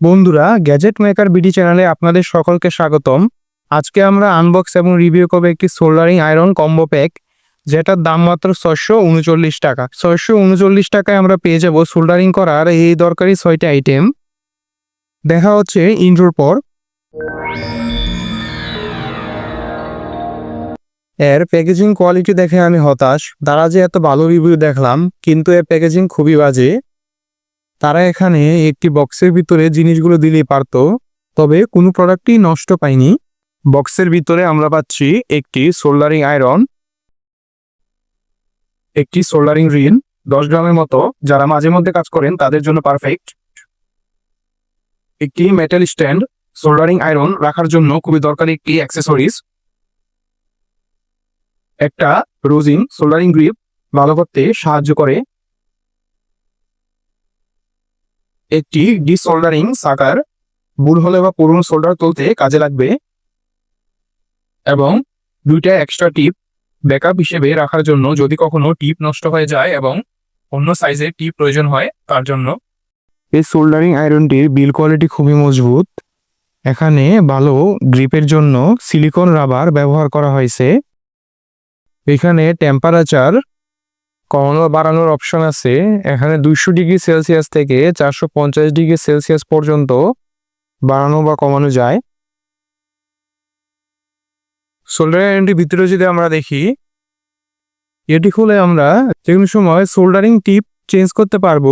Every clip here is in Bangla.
বন্ধুরা গ্যাজেট মেকার বিডি চ্যানেলে আপনাদের সকলকে স্বাগতম। আজকে আমরা আনবক্স এবং রিভিউ করব একটি সোল্ডারিং আয়রন কম্বো প্যাক যেটার দাম মাত্র ছয়শো উনচল্লিশ টাকা। ছয়শো উনচল্লিশ টাকায় আমরা পেয়ে যাব সোল্ডারিং করার এই দরকারি ছয়টি আইটেম দেখা হচ্ছে ইন্ট্রোর পর। এর প্যাকেজিং কোয়ালিটি দেখে আমি হতাশ। তারা যে এত ভালো রিভিউ দেখলাম, কিন্তু এর প্যাকেজিং খুবই বাজে। তারা এখানে একটি বক্সের ভিতরে জিনিসগুলো দিলেই পারতো, তবে কোনো প্রোডাক্টই নষ্ট পাইনি বক্সের ভিতরে আমরা পাচ্ছি একটি সোল্ডারিং আয়রন একটি সোল্ডারিং রিল দশ গ্রামের মতো, যারা মাঝে মধ্যে কাজ করেন তাদের জন্য পারফেক্ট একটি মেটাল স্ট্যান্ড সোল্ডারিং আয়রন রাখার জন্য খুবই দরকারি একটি অ্যাক্সেসরিজ একটা রোজিং সোল্ডারিং গ্রিপ ভালো করতে সাহায্য করে। একটি ডিসোল্ডারিং সাকার, ভুল হলে বা পুরনো সোল্ডার তুলতে কাজে লাগবে এবং দুইটা এক্সট্রা টিপ ব্যাকআপ হিসেবে রাখার জন্য যদি কখনো টিপ নষ্ট হয়ে যায় এবং অন্য সাইজের টিপ প্রয়োজন হয়, তার জন্য। এই সোল্ডারিং আয়রনটির বিল কোয়ালিটি খুবই মজবুত। এখানে ভালো গ্রিপের জন্য সিলিকন রাবার ব্যবহার করা হয়েছে। এখানে টেম্পারেচার কমানো বাড়ানোর অপশন আছে। এখানে দুইশো ডিগ্রি সেলসিয়াস থেকে চারশো পঞ্চাশ ডিগ্রি সেলসিয়াস পর্যন্ত বাড়ানো বা কমানো যায়। সোল্ডার ভিতরে যদি আমরা দেখি, এটি খুলে আমরা যে কোনো সময় সোল্ডারিং টিপ চেঞ্জ করতে পারব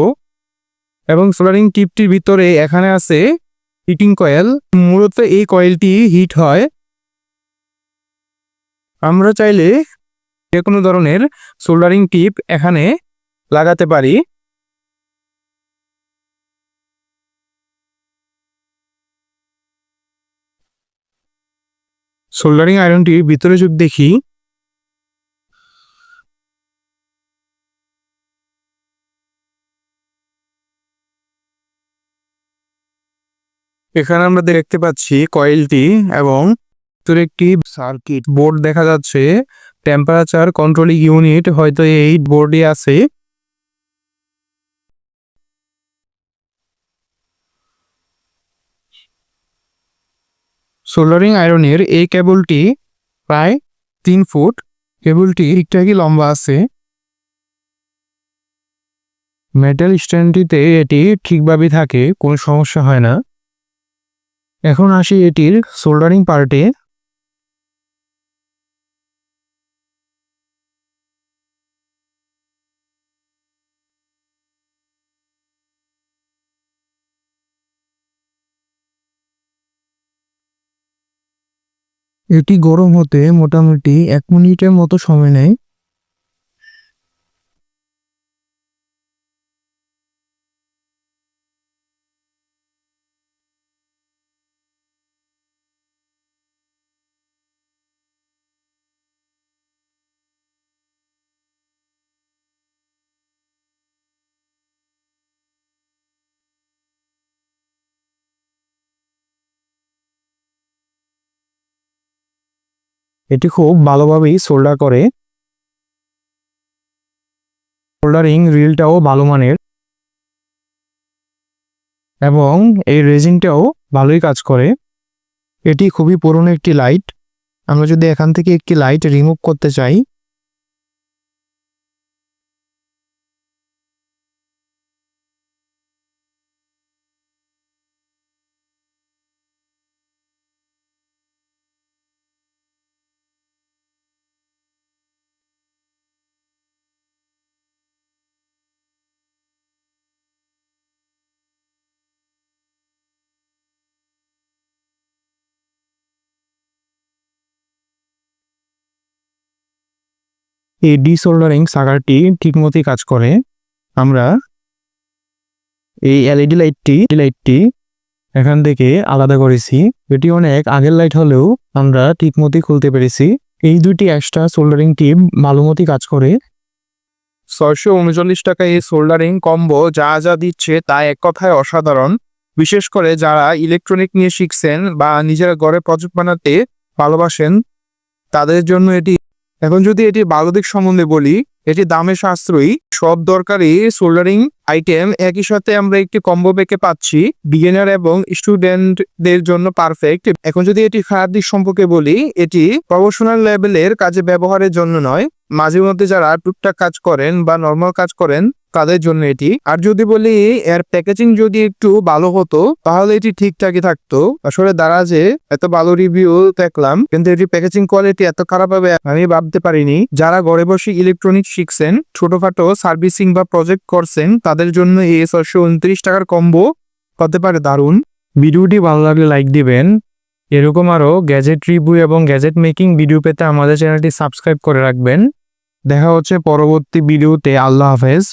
এবং সোল্ডারিং টিপটির ভিতরে এখানে আছে হিটিং কয়েল মূলত এই কয়েলটি হিট হয়। আমরা চাইলে যে কোনো ধরনের সোল্ডারিং টিপ এখানে লাগাতে পারি। সোল্ডারিং আয়রনটির ভিতরে যদি দেখি, এখানে আমরা দেখতে পাচ্ছি কয়েলটি এবং ভিতরে একটি সার্কিট বোর্ড দেখা যাচ্ছে। টেম্পারেচার কন্ট্রোলিং ইউনিট হয়তো এই বোর্ডে আছে। সোল্ডারিং আয়রনের এই কেবলটি প্রায় তিন ফুট। কেবলটি ঠিকঠাকই লম্বা আছে। মেটাল স্ট্যান্ডটিতে এটি ঠিকভাবে থাকে, কোনো সমস্যা হয় না। এখন আসি এটির সোল্ডারিং পার্টে এটি গরম হতে মোটামুটি এক মিনিটের মতো সময় নেয়। এটি খুব ভালোভাবেই সোল্ডার করে। সোল্ডারিং রিলটাও ভালো মানের। এবং এই রেজিনটাও ভালোই কাজ করে। এটি খুবই পুরনো একটি লাইট আমরা যদি এখান থেকে একটি লাইট রিমুভ করতে চাই এই ডিসোল্ডারিং সাগারটি ঠিকমতোই কাজ করে। আমরা এই এলইডি লাইটটি লাইটটি এখান থেকে আলাদা করেছি। এটি অনেক আগের লাইট হলেও আমরা ঠিকমতোই খুলতে পেরেছি। এই দুইটি এক্সট্রা সোল্ডারিং টিপ ভালো মতোই কাজ করে। ছয়শো উনচল্লিশ টাকা এই সোল্ডারিং কম্বো যা যা দিচ্ছে তা এক কথায় অসাধারণ। বিশেষ করে যারা ইলেকট্রনিক নিয়ে শিখছেন বা নিজেরা ঘরে প্রজেক্ট বানাতে ভালোবাসেন, তাদের জন্য এটি এখন যদি এটি ভালো দিক সম্বন্ধে বলি, এটি দামে সাশ্রয়ী, সব দরকারি সোল্ডারিং আইটেম একই সাথে আমরা একটি কম্বো প্যাকে পাচ্ছি বিগিনার এবং স্টুডেন্টদের জন্য পারফেক্ট এখন যদি এটি খারাপ দিক সম্পর্কে বলি, এটি প্রফেশনাল লেভেলের কাজে ব্যবহারের জন্য নয়। মাঝে মধ্যে যারা টুকটাক কাজ করেন বা নর্মাল কাজ করেন তাদের জন্য এটি? আর যদি বলি, এর প্যাকেজিং যদি একটু ভালো হতো, তাহলে এটি ঠিকঠাকই থাকতো। আসলে দারাজে এত ভালো রিভিউ দেখলাম, কিন্তু এটি প্যাকেজিং কোয়ালিটি এত খারাপ হবে আমি ভাবতে পারিনি। যারা ঘরে বসে ইলেকট্রনিক শিখছেন, ছোটখাটো সার্ভিসিং বা প্রজেক্ট করছেন, তাদের জন্য এই ছশো উনত্রিশ টাকার কম্বো হতে পারে দারুণ। ভিডিওটি ভালো লাগলে লাইক দিবেন। এরকম আরও গ্যাজেট রিভিউ এবং গ্যাজেট মেকিং ভিডিও পেতে আমাদের চ্যানেলটি সাবস্ক্রাইব করে রাখবেন। দেখা হচ্ছে পরবর্তী ভিডিওতে আল্লাহ হাফেজ।